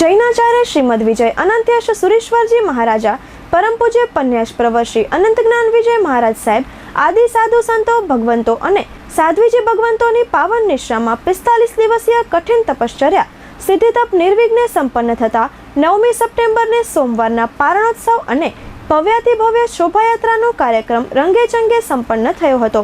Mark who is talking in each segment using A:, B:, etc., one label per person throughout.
A: જૈનાચાર્ય શ્રીમદ વિજય અનંત્યશ સુરેશ્વરજી મહારાજા, પરમ પૂજ્ય પન્યાશ પ્રવર અનંત જ્ઞાન વિજય મહારાજ સાહેબ, આદિ સાધુ સંતો, ભગવંતો અને સાધ્વીજી ભગવંતોની પાવન નિશ્રામાં પિસ્તાલીસ દિવસીય કઠિન તપશ્ચર્યા, સિદ્ધિતપ નિર્વિઘ્ને સંપન્ન થતા નવમી સપ્ટેમ્બરને સોમવારના પારણોત્સવ અને ભવ્યાતિ ભવ્ય શોભાયાત્રાનો કાર્યક્રમ રંગેચંગે સંપન્ન થયો હતો.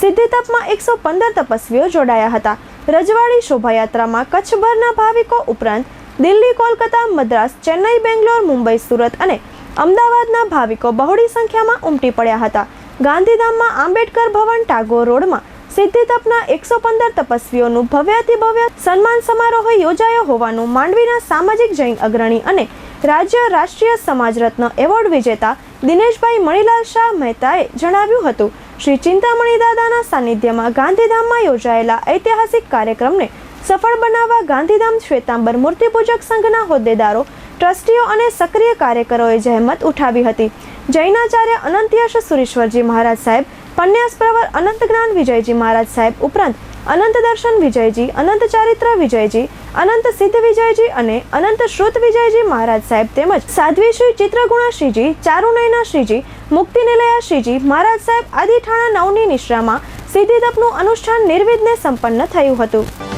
A: સિદ્ધિતપમાં એકસો પંદર તપસ્વીઓ જોડાયા હતા. રજવાડી શોભાયાત્રામાં કચ્છભરના ભાવિકો ઉપરાંત દિલ્હી, કોલકાતા, મદ્રાસ, ચેન્નઈ, બેંગ્લોર, મુંબઈ, સુરત અને અમદાવાદના ભાવિકો બહોળી સંખ્યામાં ઉમટી પડ્યા હતા. ગાંધીધામમાં આંબેડકર ભવન ટાગોર રોડમાં સિદ્ધિતપના એકસો પંદર તપસ્વીઓનું ભવ્યાતિભવ્ય સન્માન સમારોહ યોજાયો હોવાનું માંડવીના સામાજિક જૈન અગ્રણી અને રાજ્ય રાષ્ટ્રીય સમાજ રત્ન એવોર્ડ વિજેતા દિનેશભાઈ મણિલાલ શાહ મહેતાએ જણાવ્યું હતું. શ્રી ચિંતામણી દાદાના સાનિધ્યમાં ગાંધીધામમાં યોજાયેલા ઐતિહાસિક કાર્યક્રમને સફળ બનાવવા ગાંધીધામ શ્વેતાંબર મૂર્તિપૂજક સંઘના હોદ્દેદારો, ટ્રસ્ટીઓ અને સક્રિય કાર્યકરોએ જહેમત ઉઠાવી હતી. જૈનાચાર્ય અનંતયશ સુરેશ્વરજી મહારાજ સાહેબ પન્યાસ પ્રવર અનંત જ્ઞાન વિજયજી મહારાજ સાહેબ ઉપરાંત અનંત દર્શન વિજયજી, અનંત ચારિત્ર વિજયજી, અનંત સિદ્ધ વિજયજી અને અનંત શ્રુત વિજયજી મહારાજ સાહેબ તેમજ સાધ્વી શ્રી ચિત્રગુણા શ્રીજી, ચારુનયના શ્રીજી, મુક્તિનિલયા શ્રીજી મહારાજ સાહેબ આદિ ઠાણા નવની નિશ્રામાં સિદ્ધિદપનું અનુષ્ઠાન નિર્વિઘ્ને સંપન્ન થયું હતું.